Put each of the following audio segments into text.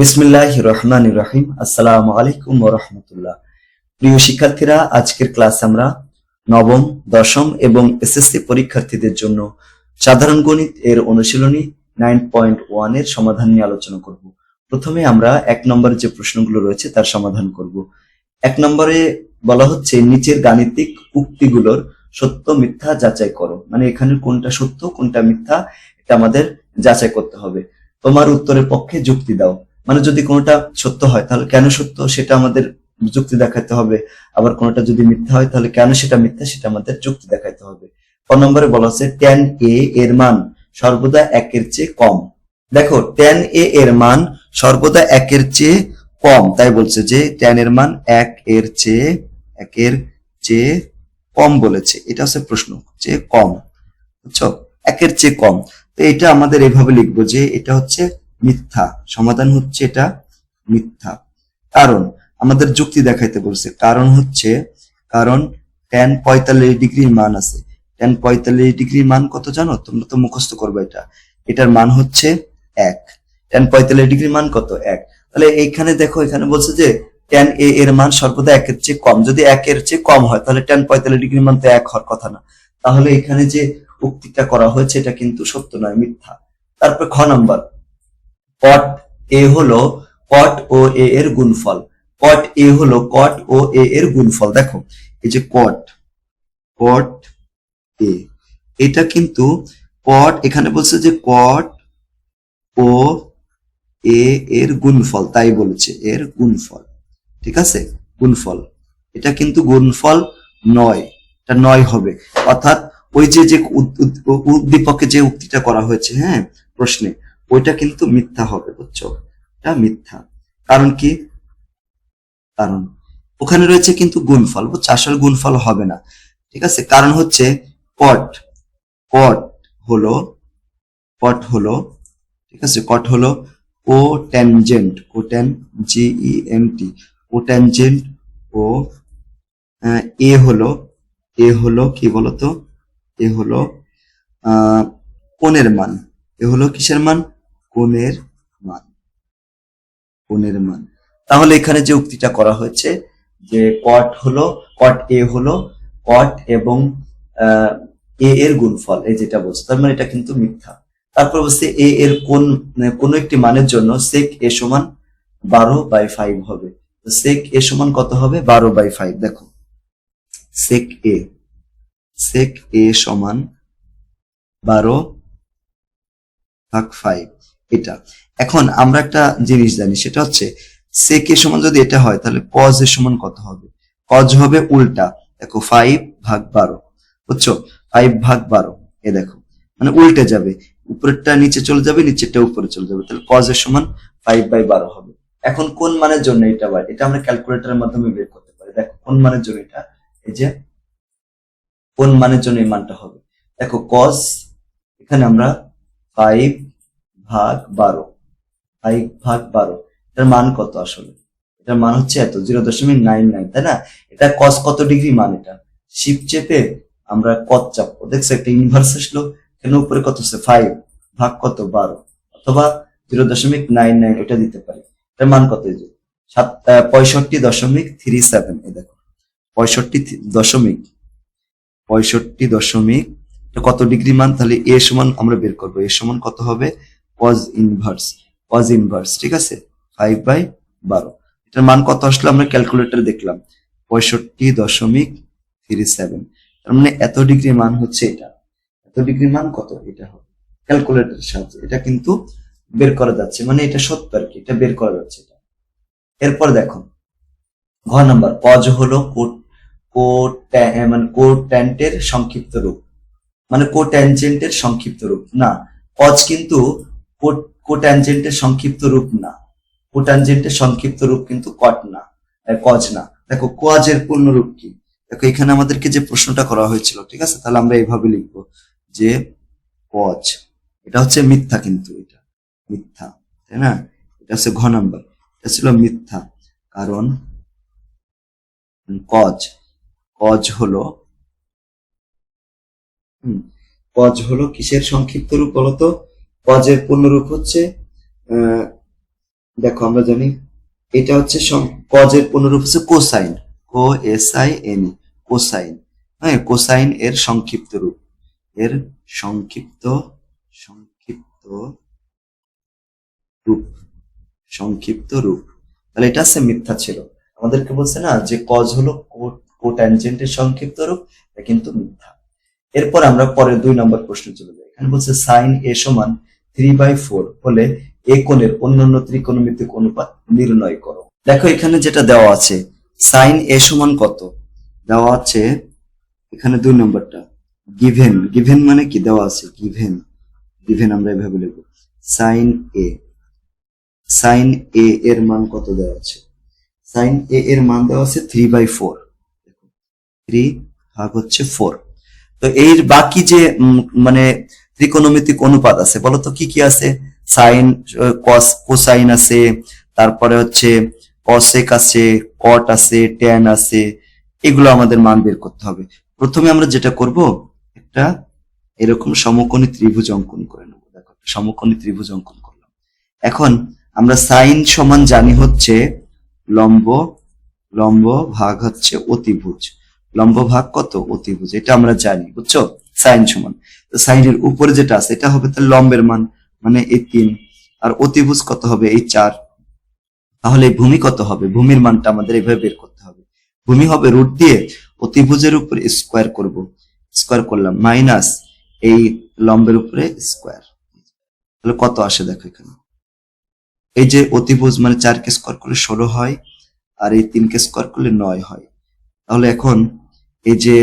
বিসমিল্লাহ রহমান রহিম। আসসালাম আলাইকুম রহমতুল্লাহ। প্রিয় শিক্ষার্থীরা, আজকের ক্লাস আমরা নবম, দশম এবং এসএসসি পরীক্ষার্থীদের জন্য সাধারণ গণিত এর অনুশীলনী নাইন পয়েন্ট ওয়ানের সমাধান নিয়ে আলোচনা করব। প্রথমে আমরা এক নম্বরে যে প্রশ্নগুলো রয়েছে তার সমাধান করব। এক নম্বরে বলা হচ্ছে, নিচের গাণিতিক উক্তিগুলোর সত্য, মিথ্যা যাচাই করো। মানে এখানে কোনটা সত্য, কোনটা মিথ্যা, এটা আমাদের যাচাই করতে হবে। তোমার উত্তরের পক্ষে যুক্তি দাও। মানে যদি কোনোটা সত্য হয়, তাহলে কেন সত্য? সেটা আমাদের যুক্তি দেখাতে হবে। আবার কোনোটা যদি মিথ্যা হয়, তাহলে কেন সেটা মিথ্যা? সেটা আমাদের যুক্তি দেখাতে হবে। ক নম্বরে বলা হচ্ছে টেন এ এর মান সর্বদা একের চেয়ে কম। দেখো টেন এ এর মান সর্বদা একের চেয়ে কম। তাই বলছে যে টেন এর মান এক এর চেয়ে, একের চেয়ে কম বলেছে। এটা হচ্ছে প্রশ্ন যে কম। বুঝছ? একের চেয়ে কম। তো এটা আমাদের এভাবে লিখব যে, এটা হচ্ছে মিথ্যা। সমাধান হচ্ছে এটা মিথ্যা। কারণ, আমাদের যুক্তি দেখাইতে বলছে, কারণ হচ্ছে, কারণ টেন পঁয়তাল্লিশ ডিগ্রির মান আছে। টেন পঁয়তাল্লিশ ডিগ্রির মান কত জানো? তোমরা তো মুখস্থ করবে এটা। এটার মান হচ্ছে এক। টেন পঁয়তাল্লিশ ডিগ্রির মান কত? এক। তাহলে এইখানে দেখো, এখানে বলছে যে টেন এ এর মান সর্বদা একের চেয়ে কম। যদি একের চেয়ে কম হয়, তাহলে টেন পঁয়তাল্লিশ ডিগ্রির মান তো এক হওয়ার কথা না। তাহলে এখানে যে উক্তিটা করা হয়েছে, এটা কিন্তু সত্য নয়, মিথ্যা। তারপর খ নম্বর। কট এ হলো কট ও এ এর গুণফল। কট এ হলো কট ও এ এর গুণফল। দেখো, এই যে কট কট এ এটা কিন্তু কট এখানে বলছে যে কট ও এ এর গুণফল, তাই বলেছে, এর গুণফল। ঠিক আছে? গুণফল। এটা কিন্তু গুণফল নয়, এটা নয় হবে। অর্থাৎ ওই যে যে উদ- উদ- উদ্দীপকে যে উক্তিটা করা হয়েছে হ্যাঁ প্রশ্নে ওইটা কিন্তু মিথ্যা হবে, বুঝছ? এটা মিথ্যা। কারণ কি? কারণ ওখানে রয়েছে কিন্তু গুণফল, বুঝছ? আসল গুণফল হবে না। ঠিক আছে? কারণ হচ্ছে কট কট হলো কট হলো, ঠিক আছে? কট হলো ও ট্যানজেন্ট ও tan G E N T ও ট্যানজেন্ট ও এ হলো এ হলো কি বলতো? এ হলো কোণের মান। এ হলো কিসের মান? কোণের মান কোণের মান। তাহলে এখানে যে উক্তিটা করা হয়েছে, যে কট হলো কট এ হলো কট এবং এ এর গুণফল, এই যেটা বলছে, তার মানে এটা কিন্তু মিথ্যা। তারপর বলছে এ এর কোন কোন একটি মানের জন্য সেক এ সমান বারো বাই ফাইভ হবে। সেক এ সমান কত হবে? বারো বাই ফাইভ দেখো। সেক এ সেক এ সমান বারো ভাগ ফাইভ এটা। এখন আমরা একটা জিনিস জানি, সেটা হচ্ছে সেক এর সমান যদি এটা হয়, তাহলে কজ এর সমান কত হবে? কজ হবে উল্টা, দেখো ফাইভ ভাগ বারো, বুঝছ? ফাইভ ভাগ বারো, এ দেখো মানে উল্টে যাবে, উপরেরটা নিচে চলে যাবে, নিচেরটা উপরে চলে যাবে, তাহলে কজ এর সমান ফাইভ বাই বারো হবে। এখন কোন মানের জন্য এটা হয়? এটা আমরা ক্যালকুলেটরের মাধ্যমে বের করতে পারি। দেখো, কোন মানের জন্য এটা? এই যে, কোন মানের জন্য এই মানটা হবে? দেখো কজ এখানে আমরা ফাইভ ভাগ বারো। ফাইভ ভাগ বারো। এটার মান কত আসলে? এটার মান হচ্ছে এত, জিরো দশমিক নাইন নাইন, তাই না? এটা কস কত ডিগ্রি মান এটা? শিপ চেপে আমরা কত চাপবো। দেখছ, একটা ইনভার্স আসলো, এখানে উপরে কত হচ্ছে? ফাইভ ভাগ কত? বারো। অথবা জিরো দশমিক নাইন নাইন এটা দিতে পারি। এটার মান কত এই যে? সাত পঁয়ষট্টি দশমিক থ্রি সেভেন এ দেখো। পঁয়ষট্টি দশমিক পঁয়ষট্টি দশমিক কত ডিগ্রি মান? তাহলে এ সমান আমরা বের করব। এ সমান কত হবে? কজ ইনভার্স কজ ইনভার্স ঠিক আছে? ফাইভ বাই বারো। এটার মান কত আসলো? আমরা ক্যালকুলেটর দেখলাম। পঁয়ষট্টি দশমিক থ্রি সেভেন তার মানে এত ডিগ্রি মান হচ্ছে এটা। এত ডিগ্রি মান কত? এটা হবে। ক্যালকুলেটরের সাহায্যে। এটা কিন্তু বের করা যাচ্ছে। মানে এটা সত্য আর কি। এটা বের করা যাচ্ছে এটা। এরপর দেখো। ঘ নাম্বার। কজ হলো কোট মানে কোট্যান্টের সংক্ষিপ্ত রূপ। মানে কোট্যানজেন্টের সংক্ষিপ্ত রূপ। না কজ কিন্তু কোট্যানজেন্টের সংক্ষিপ্ত রূপ না। কোট্যানজেন্টের সংক্ষিপ্ত রূপ কিন্তু কট না কজ না। দেখো কজের পূর্ণ রূপ কি? দেখো এখানে আমাদেরকে যে প্রশ্নটা করা হয়েছিল ঠিক আছে? তাহলে আমরা এইভাবে লিখব যে কজ। এটা হচ্ছে মিথ্যা কিন্তু এটা। মিথ্যা তাই না? এটা হচ্ছে ঘ নাম্বার। এটা ছিল মিথ্যা কারণ কজ। কজ হলো হুম, কজ হলো কিসের সংক্ষিপ্ত রূপ বলতো? কজের পূর্ণরূপ হচ্ছে দেখো আমরা জানি, এটা হচ্ছে কজের পুনরূপ হচ্ছে cosine co S I N cosine. হ্যাঁ কোসাইন এর সংক্ষিপ্ত রূপ। এর সংক্ষিপ্ত সংক্ষিপ্ত রূপ। সংক্ষিপ্ত রূপ। তাহলে এটা হচ্ছে মিথ্যা ছিল। আমাদেরকে বলছে না যে কজ হলো কোট্যানজেন্টের সংক্ষিপ্ত রূপ, এটা কিন্তু মিথ্যা। এরপর আমরা পরের দুই নম্বর প্রশ্ন চলে যাই। এখানে বলছে সাইন এ সমান থ্রি বাই ফোর হলে এ কোণের অন্যান্য ত্রিকোণমিতিক অনুপাত নির্ণয় করো। দেখো এখানে যেটা দেওয়া আছে সাইন এ সমান কত? দেওয়া আছে এখানে দুই নম্বরটা গিভেন গিভেন মানে কি? দেওয়া আছে গিভেন গিভেন আমরা এভাবে লিখব। সাইন এ সাইন এ এর মান কত দেওয়া আছে? সাইন এ এর মান দেওয়া আছে থ্রি বাই ফোর থ্রি ভাগ হচ্ছে ফোর তো এর বাকি যে মানে ত্রিকোণমিতিক অনুপাত আছে। বলতো কি কি আছে? সাইন কস কোসাইন আছে, তারপরে হচ্ছে কসেক আছে কট আছে ট্যান আছে, এগুলো আমাদের মান বের করতে হবে। প্রথমে আমরা যেটা করব, একটা এরকম সমকোণী ত্রিভুজ অঙ্কন করে নেব। দেখো সমকোণী ত্রিভুজ অঙ্কন করলাম। এখন আমরা সাইন সমান জানি হচ্ছে লম্ব লম্ব ভাগ হচ্ছে অতিভুজ। লম্ব ভাগ কত? অতিভুজ, এটা আমরা জানি, বুঝছ? সাইন সমান। তো সাইনের উপরে যেটা আছে, এটা হবে তার লম্বের মান মানে এই তিন। আর অতিভুজ কত হবে? এই চার। তাহলে ভূমি কত হবে? ভূমির মানটা আমাদের এইভাবে বের করতে হবে। ভূমি হবে রুট দিয়ে অতিভুজের উপরে স্কোয়ার করব। স্কোয়ার করলাম মাইনাস এই লম্বের উপরে স্কোয়ার। তাহলে কত আসে দেখো এখানে? এই যে অতিভুজ মানে চারকে স্কোয়ার করলে ষোলো হয়, আর এই তিনকে স্কোয়ার করলে নয় হয়। তাহলে এখন এই যে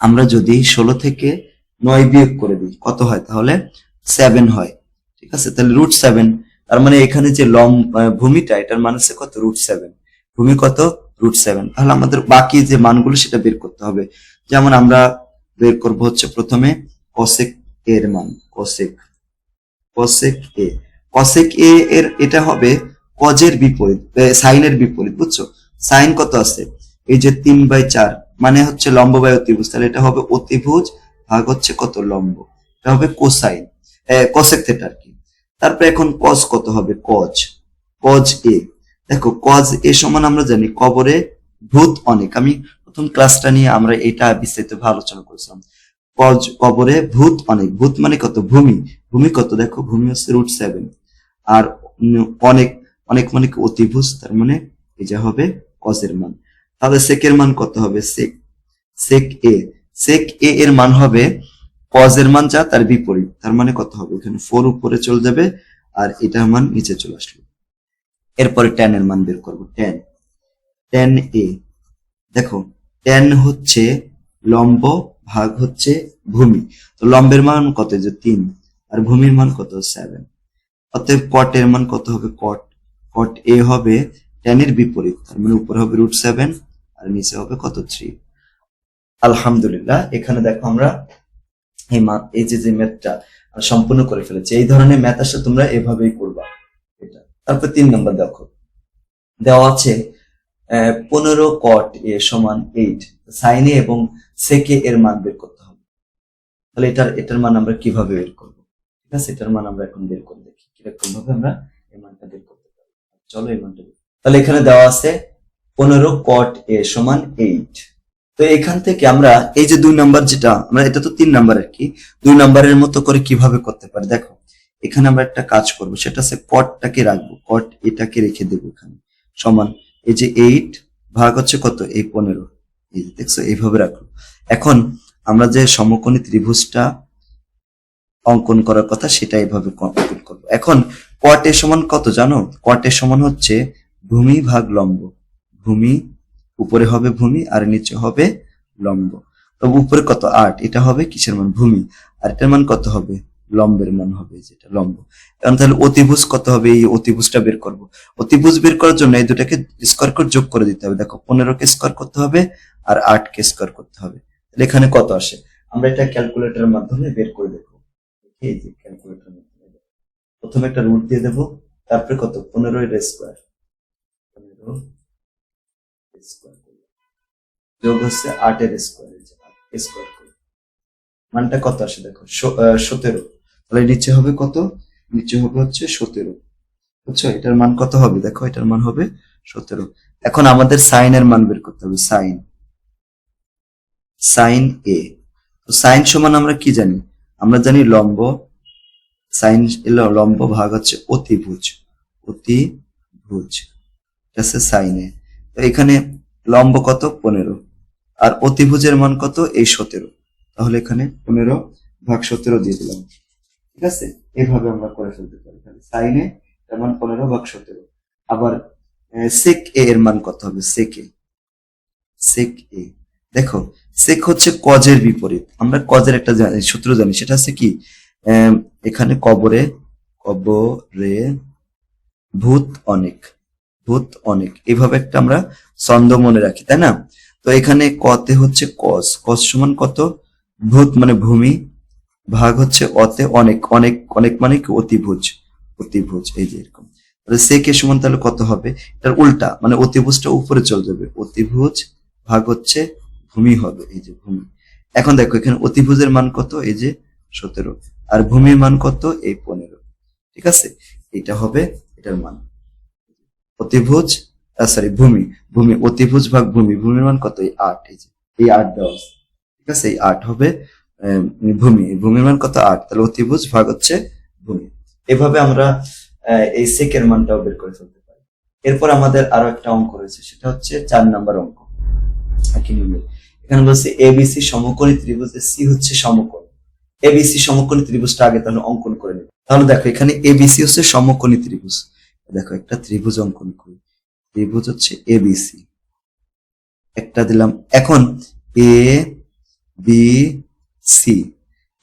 আমরা যদি ষোলো থেকে নয় বিয়োগ করে দিই, কত হয়? তাহলে সেভেন হয়। ঠিক আছে? তাহলে রুট সেভেন তার মানে এখানে যে লম ভূমিটা, এটার মান হচ্ছে কত? রুট সেভেন ভূমি কত? রুট সেভেন তাহলে আমাদের বাকি যে মানগুলো সেটা বের করতে হবে। যেমন আমরা বের করব হচ্ছে প্রথমে কসেক এর মান cosec cosec A cosec A এর, এটা হবে কজের বিপরীত সাইনের বিপরীত, বুঝছ? সাইন কত আছে? এই যে তিন বাই চার মানে হচ্ছে লম্ব বাই অতিভুজ। তাহলে এটা হবে অতিভুজ ভাগ হচ্ছে কত? লম্ব। এটা হবে কোসাইন কসেক থেটা আর কি। তারপরে এখন কজ কত হবে? কজ কজ এ দেখো কজ এ সমান আমরা জানি কবরে ভূত অনেক। আমি প্রথম ক্লাসটা নিয়ে আমরা এটা বিস্তারিত আলোচনা করেছিলাম। কজ কবরে ভূত অনেক। ভূত মানে কত? ভূমি। ভূমি কত? দেখো, ভূমি হচ্ছে রুট সেভেন আর অনেক অনেক মানে অতিভুজ, তার মানে যে হবে কজের মান। তাহলে সেকের মান কত হবে? সেক সেক এ সেক এ এর মান হবে কজের মান যা, তার বিপরীত। তার মানে কত হবে? এখানে ফোর উপরে চলে যাবে আর এটার মান নিচে চলে আসলো। এরপরে ট্যান এর মান বের করব ট্যান ট্যান এ দেখো ট্যান হচ্ছে লম্ব ভাগ হচ্ছে ভূমি। তো লম্বের মান কত? যে তিন। আর ভূমির মান কত? সেভেন অতএব এর মান কত হবে? কট কট এ হবে ট্যানের বিপরীত। তার মানে উপরে হবে রুট সেভেন আর নিচে হবে কত? থ্রি আলহামদুলিল্লাহ, এখানে দেখো আমরা এই এই যে যে ম্যাথটা সম্পূর্ণ করে ফেলেছি, এই ধরনের ম্যাথ আসলে তোমরা এভাবেই করবা। এটা। তারপর তিন নম্বর দেখো। দেওয়া আছে পনেরো কট এ সমান এইট সাইনে এবং সেকে এর মান বের করতে হবে। তাহলে এটার এটার মান আমরা কীভাবে বের করব? ঠিক আছে, এটার মান আমরা এখন বের করে দেখি। কীরকম ভাবে আমরা এই মানটা বের করতে পারি। চলো এই মানটা তাহলে এখানে দেওয়া আছে পনেরো কট এ সমান এইট তো এখান থেকে আমরা এই যে দুই নাম্বার যেটা, আমরা এটা তো তিন নাম্বার আর কি? দুই নাম্বারের মতো করে কীভাবে করতে পারি? দেখো, এখানে আমরা একটা কাজ করব, সেটা হচ্ছে কটটাকে রাখব কট এটাকে রেখে দেবো এখানে। সমান, এই যে এইট ভাগ হচ্ছে কত? এই পনেরো। এই দেখছ, এইভাবে রাখল এখন আমরা যে সমকোণী ত্রিভুজটা অঙ্কন করার কথা, সেটা এইভাবে অঙ্কন করব। এখন কট এর সমান কত জানো? কট সমান হচ্ছে ভূমি ভাগ লম্ব। ভূমি, উপরে হবে ভূমি আর নিচে হবে লম্ব। তবে উপরে কত? আট। এটা হবে কিসের মান? ভূমি। আর এটার মান কত হবে? লম্বের মান হবে, যেটা লম্ব। এখন তাহলে অতিভুজ কত হবে? এই অতিভুজটা বের করব। অতিভুজ বের করার জন্য এই দুটাকে স্কোয়ার করে যোগ করে দিতে হবে। দেখো পনেরো কে স্কোয়ার করতে হবে আর আট কে স্কোয়ার করতে হবে। তাহলে এখানে কত আসে? আমরা এটা ক্যালকুলেটরের মাধ্যমে বের করে দেখব এই যে ক্যালকুলেটর প্রথমে একটা রুট দিয়ে দেবো। তারপরে কত? পনেরো এর স্কোয়ার পনেরো হচ্ছে মানটা কত আসে দেখো? সতেরো। তাহলে নিচে হবে কত? নিচে হবে হচ্ছে সতেরো। বুঝছ? এটার মান কত হবে? দেখো, এটার মান হবে সতেরো। এখন আমাদের সাইনের মান বের করতে হবে সাইন সাইন এ সাইন সমান আমরা কি জানি? আমরা জানি লম্ব। সাইন লম্ব ভাগ হচ্ছে অতিভুজ। অতিভুজ। ঠিক আছে সাইনে তো এখানে লম্ব কত? পনেরো। আর অতিভুজের মান কত? এই সতেরো। তাহলে এখানে পনেরো ভাগ সতেরো দিয়ে দিলাম। ঠিক আছে? এভাবে আমরা করে ফেলতে পারি। তাহলে সাইনে এর মান পনেরো ভাগ সতেরো। আবার সেক এ এর মান কত হবে? সেক এ সেক এ দেখো সেক হচ্ছে কজের বিপরীত। আমরা কজের একটা সূত্র জানি। সেটা হচ্ছে কি? এখানে কবরে কবরে ভূত অনেক। ভূত অনেক। এভাবে একটা আমরা ছন্দ মনে রাখি, তাই না? তো এখানে কতে হচ্ছে কস। কস সমান কত? ভূত মানে ভূমি। ভাগ হচ্ছে অতে অনেক। অনেক অনেক মানে কি? অতিভুজ। অতিভুজ, এই যে এরকম। তাহলে সেকে সমান তাহলে কত হবে? এটার উল্টা মানে অতিভুজটা উপরে চলে যাবে। অতিভুজ ভাগ হচ্ছে ভূমি হবে, এই যে ভূমি। এখন দেখো, এখানে অতিভুজের মান কত? এই যে সতেরো। আর ভূমির মান কত? এই পনেরো। ঠিক আছে? এটা হবে এটার মান। অতিভুজ সরি ভূমি। ভূমি, অতিভুজ ভাগ ভূমি। ভূমির মান কত? এই আট, এই যে, এই আট দেওয়া ঠিক আছে? এই আট হবে ভূমি। ভূমির মান কত? আট। তাহলে অতিভুজ ভাগ হচ্ছে ভূমি। এভাবে আমরা এই সেকের মানটাও বের করে ফেলতে পারি। এরপর আমাদের আরও একটা অঙ্ক রয়েছে, সেটা হচ্ছে চার নাম্বার অঙ্ক। এখানে বলছে এবিসি সমকোণী ত্রিভুজের সি হচ্ছে সমকোণ। এবিসি সমকোণী ত্রিভুজটা আগে তাহলে অঙ্কন করে নেব তাহলে দেখো, এখানে এবিসি হচ্ছে সমকোণী ত্রিভুজ। দেখো, একটা ত্রিভুজ অঙ্কন করি। ত্রিভুজ হচ্ছে এবিসি একটা দিলাম, এখন এ বি সি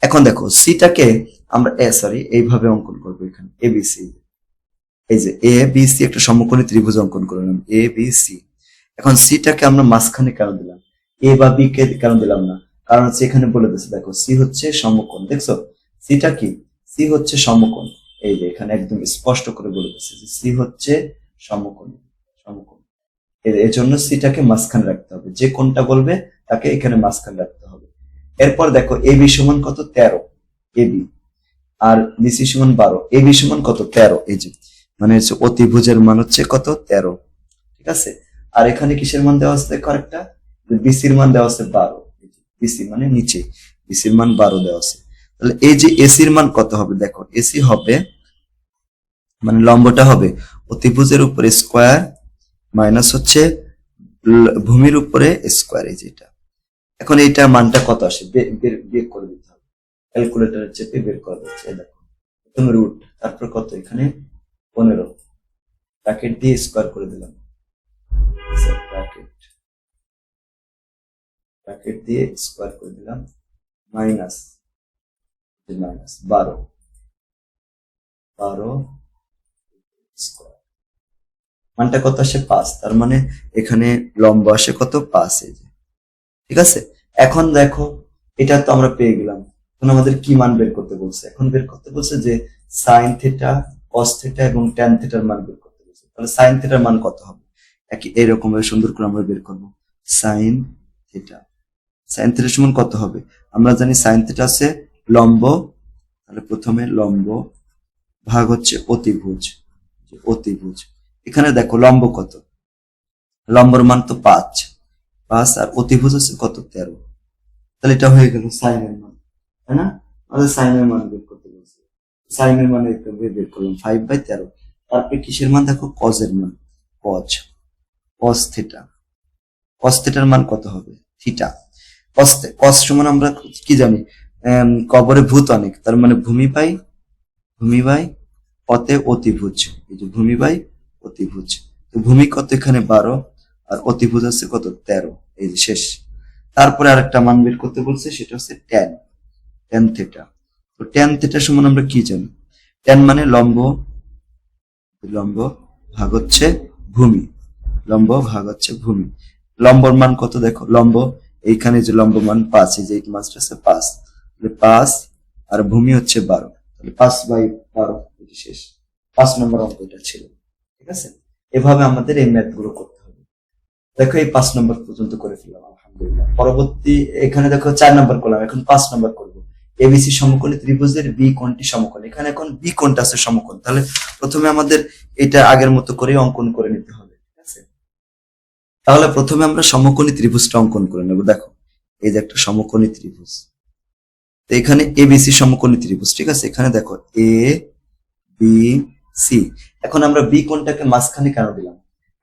এখন দেখো সিটাকে আমরা এ সরি এইভাবে অঙ্কন করব এখানে। এবিসি এই যে এ বি সি একটা সমকোণী ত্রিভুজ অঙ্কন করলাম এ বি সি এখন সিটাকে আমরা মাঝখানে কেন দিলাম? এ বা বি কে কেন দিলাম না? কারণ হচ্ছে এখানে বলে দিচ্ছে দেখো সি হচ্ছে সমকোণ, দেখছ? সিটা কি? সি হচ্ছে সমকোণ। এই যে এখানে একদম স্পষ্ট করে বলে দিচ্ছে যে সি হচ্ছে সমকোণ সমকোণ। এর- জন্য সিটাকে মাঝখানে রাখতে হবে। যে কোনটা বলবে, তাকে এখানে মাঝখানে রাখতে হবে। এরপর দেখো, এ বি সমান কত? তেরো। A B. আর বিসি সমান বারো। এ বি সমান কত? তেরো। এই যে মানে হচ্ছে অতিভুজের মান হচ্ছে কত? তেরো। ঠিক আছে? আর এখানে কিসের মান দেওয়া আছে দেখো আরেকটা? বিসির মান দেওয়া আছে বারো। বিসি মানে নিচে। বিসির মান বারো দেওয়া আছে। তাহলে এই যে এসির মান কত হবে? দেখো এসি হবে মানে লম্বটা হবে, অতিভুজের উপরে স্কোয়ার মাইনাস হচ্ছে ভূমির উপরে স্কোয়ার এই যেটা এখন এইটা মানটা কত আসে? বের করে দিতে হবে। ক্যালকুলেটরের চেপে বের করা এই দেখো। প্রথম রুট তারপর কত? এখানে পনেরো। ব্র্যাকেট দিয়ে স্কোয়ার করে দিলাম। ব্র্যাকেট ব্র্যাকেট দিয়ে স্কোয়ার করে দিলাম। মাইনাস মাইনাস বারো। বারো মানটা কত আসে পাঁচ? তার মানে এখানে লম্ব আসে কত? পাঁচ যে। ঠিক আছে? এখন দেখো, এটা তো আমরা পেয়ে গেলাম। এখন আমাদের কি মান বের করতে বলছে? এখন বের করতে বলছে যে সাইন থিটা কস থিটা এবং ট্যান থিটার মান বের করতে বলছে। তাহলে সাইন থিটার মান কত হবে? একই এরকম সুন্দর করে আমরা বের করব। সাইন থিটা সাইন থিটার সমান কত হবে? আমরা জানি সাইন থিটা আছে লম্ব, তাহলে প্রথমে লম্ব ভাগ হচ্ছে অতিভুজ। যে অতিভুজ। এখানে দেখো লম্ব কত? লম্বর মান তো পাঁচ। পাঁচ আর অতিভুজ হচ্ছে কত? তেরো। তাহলে এটা হয়ে গেল সাইনের মান, তাই না? আমাদের সাইনের মান বের করতে বলছে। সাইনের মান বের করলাম ফাইভ বাই তেরো। তারপরে কিসের মান? দেখো কজের মান কজ কস থিটা কস থিটার মান কত হবে? থিটা কস কস সমান আমরা কি জানি? কবরে ভূত অনেক, তার মানে ভূমি পাই, ভূমি বাই অতে অতিভুজ, এই যে ভূমি বাই অতিভুজ। তো ভূমি কত এখানে? বারো। আর অতিভুজ আছে কত? তেরো। এই যে শেষ। তারপরে আরেকটা মান বের করতে বলছে, সেটা হচ্ছে ট্যান ট্যান থেটা তো ট্যান থিটা সমান আমরা কি জানি? ট্যান মানে লম্ব লম্ব ভাগ হচ্ছে ভূমি। লম্ব ভাগ হচ্ছে ভূমি। লম্বর মান কত দেখো? লম্ব। এইখানে যে লম্ব মান পাঁচ, এই যে এই মাছটা আছে পাঁচ। পাঁচ আর ভূমি হচ্ছে বারো। পাঁচ বাই বারো এটি শেষ। পাঁচ নম্বর ছিল। ঠিক আছে? এভাবে আমাদের এই ম্যাথগুলো করতে হবে। দেখো, এই পাঁচ নম্বর পর্যন্ত করে ফেললাম, আলহামদুলিল্লাহ। পরবর্তী, এখানে দেখো চার নম্বর করলাম, এখন পাঁচ নম্বর করব। এবিসি ত্রিভুজের বি কোণটি সমকোণ। এখানে এখন বি কোণটা আছে সমকোণ। তাহলে প্রথমে আমাদের এটা আগের মতো করে অঙ্কন করে নিতে হবে, ঠিক আছে? তাহলে প্রথমে আমরা সমকোণী ত্রিভুজটা অঙ্কন করে নেব। দেখো, এই যে একটা সমকোণী ত্রিভুজ। তো এখানে এবিসি সমকোণী ত্রিভুজ, ঠিক আছে? এখানে দেখো এ বি সি এখন আমরা বি কোণটাকে মাঝখানে কেন দিলাম?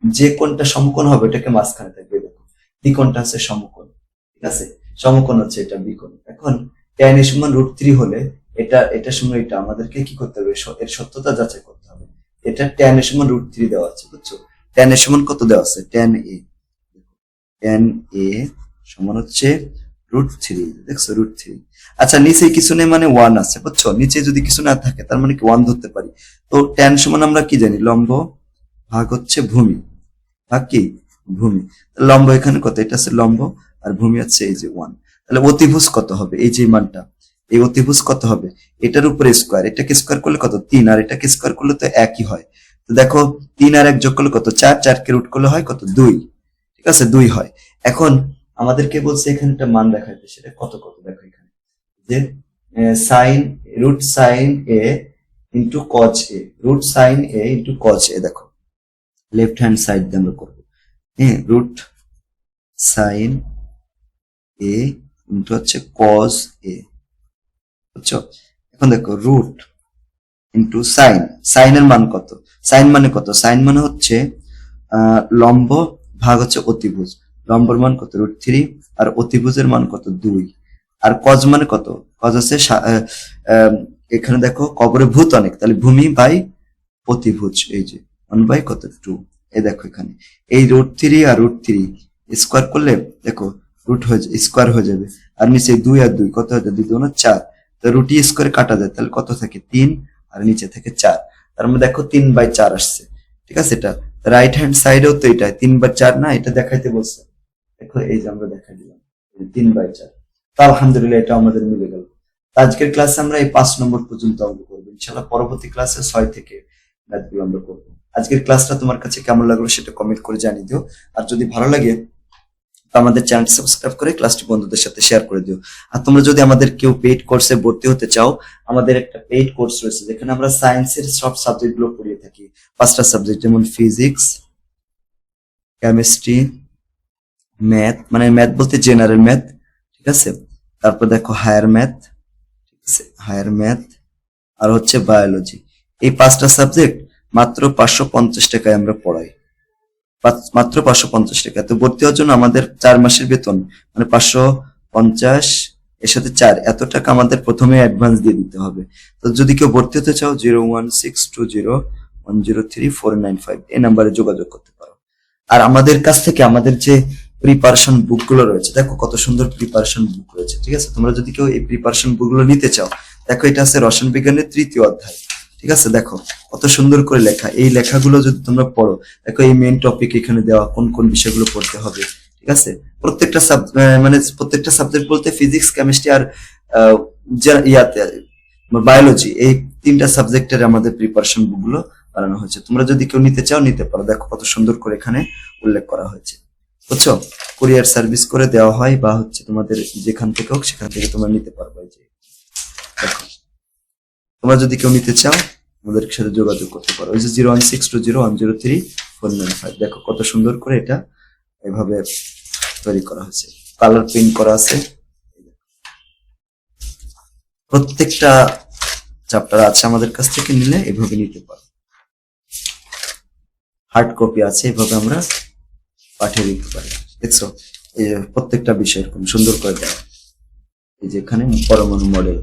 যে কোণটা সমকোণ হবে এটাকে মাঝখানে থাকবে, দেখো। বি কোণটা হচ্ছে সমকোণ, ঠিক আছে? সমকোণ হচ্ছে এটা বি কোণ। এখন ট্যান এর সমান রুট থ্রি হলে এটা এটা সঙ্গে এটা আমাদেরকে কি করতে হবে? এর সত্যতা যাচাই করতে হবে। এটা ট্যান এর সমান রুট থ্রি দেওয়া আছে, বুঝছ? ট্যান এর সমান কত দেওয়া আছে? ট্যান এ ট্যান এ সমান হচ্ছে রুট থ্রি দেখছ রুট থ্রি আচ্ছা নিচে কিছু নেই মানে ওয়ান আছে, বুঝছ? নিচে যদি কিছু না থাকে, তার মানে কি ওয়ান ধরতে পারি। তো ট্যান সমান আমরা কি জানি? লম্ব ভাগ হচ্ছে ভূমি। ভাগ কি? ভূমি। লম্ব এখানে কত? এটা আছে লম্ব, আর ভূমি হচ্ছে এই যে ওয়ান তাহলে অতিভুজ কত হবে? এই যে মানটা। এই অতিভুজ কত হবে? এটার উপরে স্কোয়ার এটাকে স্কোয়ার করলে কত? তিন। আর এটাকে স্কোয়ার করলে তো একই হয়। তো দেখো, তিন আর এক যোগ করলে কত? চার। চারকে রুট করলে হয় কত? দুই। ঠিক আছে? দুই হয়। এখন আমাদেরকে বলছে এখানে একটা মান দেখাইতে সেটা কত কত? দেখো এখানে। যে sine root sine A into cos A root sine A into cos A দেখো। লেফট হ্যান্ড সাইড দিয়ে আমরা করব। হ্যাঁ রুট সাইন এ ইন্টু হচ্ছে কজ এ বুঝছ? এখন দেখো রুট ইন্টু সাইন সাইনের মান কত? সাইন মানে কত? সাইন মানে হচ্ছে লম্ব ভাগ হচ্ছে অতিভুজ। লম্বর মান কত? রুট থ্রি আর অতিভুজের মান কত? দুই। আর কজ মানে কত? কজ আছে এখানে দেখো কবরে ভূত অনেক, তাহলে ভূমি বাই অতিভুজ, এই যে ওয়ান বাই কত? টু এই দেখো এখানে। এই রুট থ্রি আর রুট থ্রি স্কোয়ার করলে দেখো রুট হয়ে স্কোয়ার হয়ে যাবে। আর নিচে দুই আর দুই, কত হয়ে যায়? দুই দুগুণে চার। তো রুটি স্কোয়ারে কাটা যায়, তাহলে কত থাকে? তিন, আর নিচে থাকে চার। তার মধ্যে দেখো তিন বাই চার আসছে। ঠিক আছে এটা? রাইট হ্যান্ড সাইডেও তো এটা, তিন বাই চার না? এটা দেখাইতে বলছে। দেখো, এই যে আমরা দেখাই দিলাম তিন বাই চার। তো আলহামদুলিল্লাহ এটা আমাদের মিলে গেল। আজকের ক্লাসে আমরা এই পাঁচ নম্বর পর্যন্ত অঙ্ক করব। ইনশাল্লাহ পরবর্তী ক্লাসে ছয় থেকে ম্যাথগুলো আমরা করব। আজকের ক্লাসটা তোমার কাছে কেমন লাগল সেটা কমেন্ট করে জানিয়ে দিও। আর যদি ভালো লাগে, তো আমাদের চ্যানেল সাবস্ক্রাইব করে ক্লাসটি বন্ধুদের সাথে শেয়ার করে দিও। আর তোমরা যদি আমাদের কেউ পেইড কোর্সে ভর্তি হতে চাও, আমাদের একটা পেইড কোর্স রয়েছে, যেখানে আমরা সায়েন্সের সব সাবজেক্টগুলো পড়িয়ে থাকি। পাঁচটা সাবজেক্ট যেমন ফিজিক্স কেমিস্ট্রি ম্যাথ মানে ম্যাথ বলতে জেনারেল ম্যাথ ঠিক আছে? তারপর দেখো হায়ার ম্যাথ ঠিক আছে? হায়ার ম্যাথ আর হচ্ছে বায়োলজি এই পাঁচটা সাবজেক্ট মাত্র পাঁচশো পঞ্চাশ টাকায় আমরা পড়াই। মাত্র পাঁচশো পঞ্চাশ টাকা। তো ভর্তি হওয়ার জন্য আমাদের চার মাসের বেতন মানে পাঁচশো পঞ্চাশ এর সাথে চার, এত টাকা আমাদের প্রথমে অ্যাডভান্স দিয়ে দিতে হবে। তো যদি কেউ ভর্তি হতে চাও zero one six two zero one zero three four nine five এই নাম্বারে যোগাযোগ করতে পারো। আর আমাদের কাছ থেকে আমাদের যে প্রিপারেশন বুকগুলো রয়েছে। দেখো কত সুন্দর প্রিপারেশন বুক রয়েছে, ঠিক আছে? তোমরা যদি কেউ এই প্রিপারেশন বুকগুলো নিতে চাও, দেখো এটা আছে রসায়ন বিজ্ঞানের তৃতীয় অধ্যায়, ঠিক আছে? দেখো কত সুন্দর করে লেখা। এই লেখাগুলো যদি তোমরা পড়ো, দেখো এই মেন টপিক এখানে দেওয়া, কোন কোন বিষয়গুলো পড়তে হবে, ঠিক আছে? প্রত্যেকটা মানে প্রত্যেকটা সাবজেক্ট বলতে ফিজিক্স কেমিস্ট্রি আর ইয়াতে বায়োলজি এই তিনটা সাবজেক্টের আমাদের প্রিপারেশন বুকগুলো বানানো হয়েছে। তোমরা যদি কেউ নিতে চাও, নিতে পারো। দেখো কত সুন্দর করে এখানে উল্লেখ করা হয়েছে। বুঝছ? কুরিয়ার সার্ভিস করে দেওয়া হয় বা হচ্ছে তোমাদের যেখান থেকে হোক সেখান থেকে তোমরা নিতে পারবে যে। তোমরা যদি কেউ নিতে চাও আমাদের সাথে যোগাযোগ করতে পারো। ওই যে zero one six two zero one zero three four nine five. দেখো কত সুন্দর করে এটা এভাবে তৈরি করা হয়েছে। কালার প্রিন্ট করা আছে। প্রত্যেকটা চ্যাপ্টার আছে আমাদের কাছ থেকে নিলে এভাবে নিতে পারো। হার্ড কপি আছে, এভাবে আমরা এই যে প্রত্যেকটা বিষয় এরকম সুন্দর করে দেওয়া এই যে এখানে পরমাণু মডেল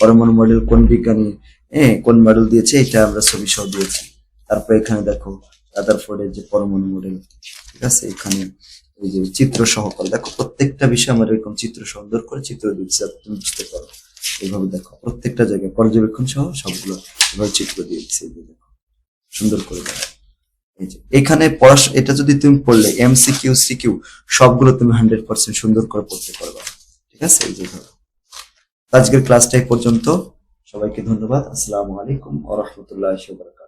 পরমাণু মডেল কোন বিজ্ঞানী হ্যাঁ কোন মডেল দিয়েছে, এটা আমরা ছবি সহ দিয়েছি। তারপর এখানে দেখো, রাদারফোর্ডের যে পরমাণু মডেল ঠিক আছে? এখানে এই যে চিত্র সহকারে। দেখো, প্রত্যেকটা বিষয় আমরা এরকম চিত্র সুন্দর করে চিত্র দিচ্ছি তুমি বুঝতে পারো। এইভাবে দেখো, প্রত্যেকটা জায়গায় পর্যবেক্ষণ সহ সবগুলো এভাবে চিত্র দিয়ে যে দেখো, সুন্দর করে দেখো এখানে পড়াশোনা এটা যদি তুমি পড়লে এমসিকিউ সিকিউ সবগুলো তুমি হান্ড্রেড পার্সেন্ট সুন্দর করে পড়তে পারবে। ঠিক আছে? এই যে ধরো। আজকের ক্লাসটা পর্যন্ত। সবাইকে ধন্যবাদ। আসসালামু আলাইকুম ওয়া রাহমাতুল্লাহি ওয়া বারাকাতুহু।